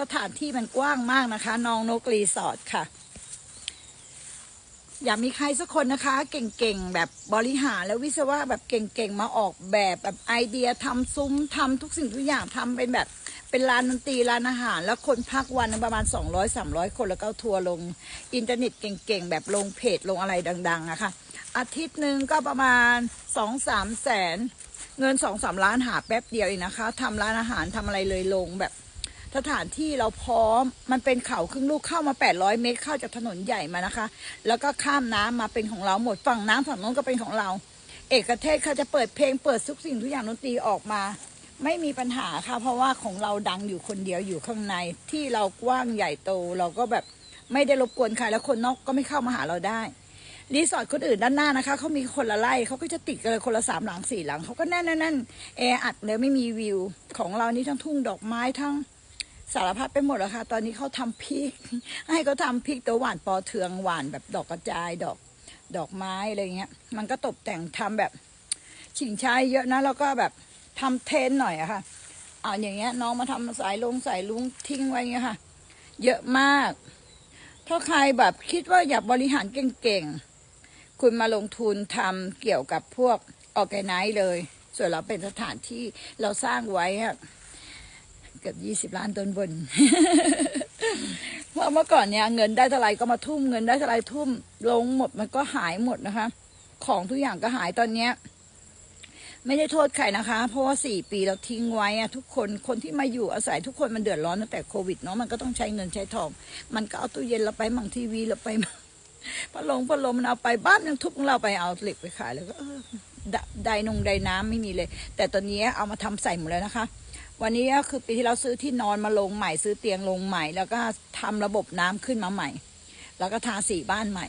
สถานที่มันกว้างมากนะคะ น้องนกรีสอร์ทค่ะ อยากมีใครสักคนนะคะ เก่งๆ แบบบริหารและวิศวะแบบเก่งๆ มาออกแบบแบบไอเดียทำซุ้มทำทุกสิ่งทุกอย่างทำเป็นแบบเป็นร้านดนตรีร้านอาหาร แล้วคนพักวันหนึ่งประมาณ 200-300 คนแล้วก็เอาทัวร์ลงอินเทอร์เน็ตเก่งๆ แบบลงเพจลงอะไรดังๆอะค่ะอาทิตย์หนึ่งก็ประมาณ2-3แสน เงินสองสามล้านหาแป๊บเดียวเองนะคะทำร้านอาหารทำอะไรเลยลงแบบ สถานที่เราพร้อม มันเป็นเขาครึ่งลูกเข้ามา 800 เมตรเข้าจากถนนใหญ่มานะคะ แล้วก็ข้ามน้ำมาเป็นของเราหมดฝั่งน้ำฝั่งโน้นก็เป็นของเรา เอกเทศเขาจะเปิดเพลงเปิดทุกสิ่งทุกอย่างดนตรีออกมา ไม่มีปัญหาค่ะ เพราะว่าของเราดังอยู่คนเดียวอยู่ข้างใน ที่เรากว้างใหญ่โตเราก็แบบไม่ได้รบกวนใครแล้วคนนอกก็ไม่เข้ามาหาเราได้รีสอร์ทคนอื่นด้านหน้านะคะเขามีคนละไล่เขาก็จะติดกันเลยคนละสามหลังสี่หลังเขาก็แน่นแน่นแออัดเลยไม่มีวิว ของเรานี่ทั้งทุ่งดอกไม้ทั้ง สารพัดไปหมดแล้วค่ะ ตอนนี้เขาทำพริก ให้เขาทำพริกตัวหวานปอเทืองหวานแบบดอกกระจายดอกดอกไม้อะไรเงี้ย มันก็ตกแต่งทำแบบชิงชายเยอะนะ แล้วก็แบบทำเทนหน่อยอะค่ะเอาอย่างเงี้ย น้องมาทำสายลงสายลุงทิ้งไว้เงี้ยค่ะ เยอะมาก ถ้าใครแบบคิดว่าอยากบริหารเก่งๆ คุณมาลงทุนทำเกี่ยวกับพวกออแกไนซ์เลย ส่วนเราเป็นสถานที่เราสร้างไว้อะ เกือบยี่สิบล้านต้นบน เพราะเมื่อก่อนเนี่ย เงินได้เท่าไรก็มาทุ่มเงินได้เท่าไรทุ่ม ลงหมดมันก็หายหมดนะคะ ของทุกอย่างก็หายตอนเนี้ย ไม่ได้โทษใครนะคะ เพราะว่าสี่ปีเราทิ้งไว้อะทุกคนคนที่มาอยู่อาศัยทุกคนมันเดือดร้อนตั้งแต่โควิดเนาะมันก็ต้องใช้เงินใช้ทอง มันก็เอาตู้เย็นเราไปมั่งทีวีเราไปมั่งพัดลมพัดลมมันเอาไปบ้านยังทุบของเราไปเอาเหล็กไปขายแล้วก็ไดไดนงไดน้ำไม่มีเลย แต่ตอนนี้เอามาทำใส่หมดแล้วนะคะ วันนี้ก็คือปีที่เราซื้อที่นอนมาลงใหม่ซื้อเตียงลงใหม่ แล้วก็ทำระบบน้ำขึ้นมาใหม่ แล้วก็ทาสีบ้านใหม่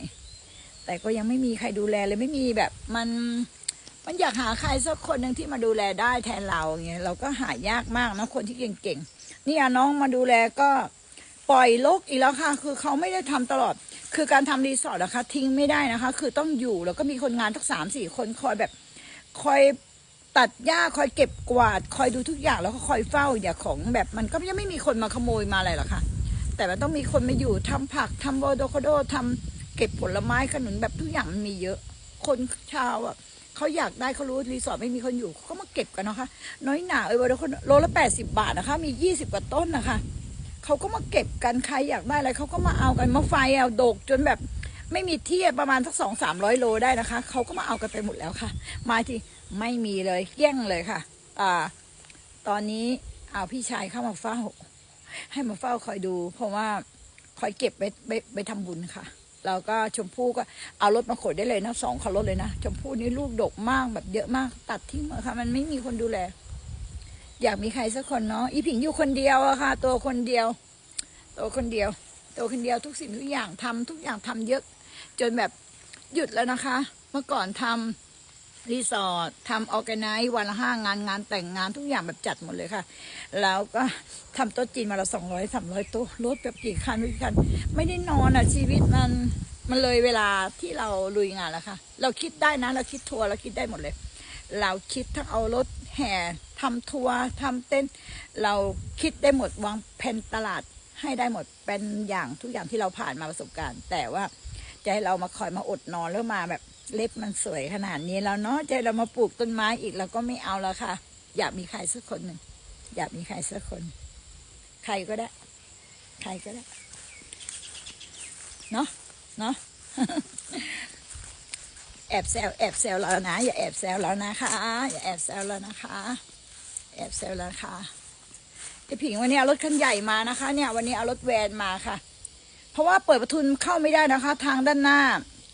แต่ก็ยังไม่มีใครดูแลเลยไม่มีแบบมันมันอยากหาใครสักคนหนึ่งที่มาดูแลได้แทนเราเงี้ยเราก็หายากมากนะคนที่เก่งๆนี่น้องมาดูแลก็ปล่อยโลกอีกแล้วค่ะ คือเขาไม่ได้ทำตลอด คือการทำรีสอร์ทนะคะ ทิ้งไม่ได้นะคะ คือต้องอยู่แล้วก็มีคนงานทั้งสามสี่คนคอยแบบ คอย ตัดหญ้าคอยเก็บกวาด คอยดูทุกอย่างแล้วก็คอยเฝ้าอย่าของแบบมันก็ยังไม่มีคนมาขโมยมาอะไรหรอกค่ะ แต่มันต้องมีคนมาอยู่ทำผักทำโวโดโคโดทำเก็บผลไม้ขนุนแบบทุกอย่างมันมีเยอะ คนชาวอะเขาอยากได้เขารู้รีสอร์ทไม่มีคนอยู่เขาก็มาเก็บกันนะคะ น้อยหนาเออโวโดโคโดโลละแปดสิบาทนะคะ มียี่สิบกว่าต้นนะคะเขาก็มาเก็บกันใครอยากได้อะไรเขาก็มาเอากันมาไฟเอาโดกจนแบบ ไม่มีเที่ประมาณสักสองสามร้อยโลได้นะคะ เขาก็มาเอากันไปหมดแล้วค่ะ มาที่ไม่มีเลยเกลี้ยงเลยค่ะ อ่า ตอนนี้เอาพี่ชายเข้ามาเฝ้า ให้มาเฝ้าคอยดู เพราะว่าคอยเก็บไปไปไปทำบุญค่ะแล้วก็ชมพู่ก็เอารถมาขนได้เลยนะสองคันรถเลยนะชมพู่นี่ลูกดกมากแบบเยอะมาก ตัดทิ้งหมดค่ะ มันไม่มีคนดูแล อยากมีใครสักคนเนาะอีผิงอยู่คนเดียวอะค่ะ ตัวคนเดียว ตัวคนเดียว ตัวคนเดียวทุกสิ่งทุกอย่างทำทุกอย่างทำเยอะ จนแบบหยุดแล้วนะคะ เมื่อก่อนทำรีสอร์ททำออแกไนซ์วันละห้างานงานแต่งงานทุกอย่างแบบจัดหมดเลยค่ะ แล้วก็ทำโต๊ะจีนมาละสองร้อยสามร้อยโต๊ะรถแบบกี่คันไม่กี่คัน ไม่ได้นอนอะชีวิตมันมันเลยเวลาที่เราลุยงานแล้วค่ะ เราคิดได้นะ เราคิดทัวร์เราคิดได้หมดเลย เราคิดทั้งเอารถแห่ทำทัวร์ทำเต้น เราคิดได้หมดวางแผนตลาดให้ได้หมดเป็นอย่างทุกอย่างที่เราผ่านมาประสบการณ์ แต่ว่า ให้เรามาคอยมาอดนอนแล้วมาแบบเล็บมันสวยขนาดนี้แล้วเนาะจะให้เรามาปลูกต้นไม้อีกเราก็ไม่เอาแล้วค่ะ อยากมีใครสักคนหนึ่งอยากมีใครสักคน ใครก็ได้ ใครก็ได้ เนาะเนาะแอบแซวแอบแซวเรานะ อย่าแอบแซวเรานะคะ อย่าแอบแซวเรานะคะ แอบแซวเราค่ะไอผิงวันนี้เอารถคันใหญ่มานะคะ เนี่ย วันนี้เอารถแวนมาค่ะ เพราะว่าเปิดประทุนเข้าไม่ได้นะคะ ทางด้านหน้า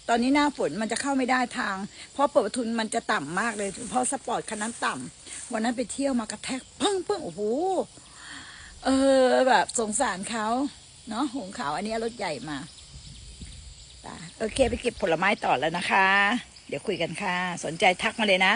ตอนนี้หน้าฝนมันจะเข้าไม่ได้ทาง เพราะเปิดประทุนมันจะต่ำมากเลย เพราะสปอร์ตคันนั้นต่ำวันนั้นไปเที่ยวมากระแทกปึ้งปึ้งโอ้โหเออแบบสงสารเขาเนาะหงขาวอันนี้รถใหญ่มาโอเคไปเก็บผลไม้ต่อแล้วนะคะ เดี๋ยวคุยกันค่ะ สนใจทักมาเลยนะ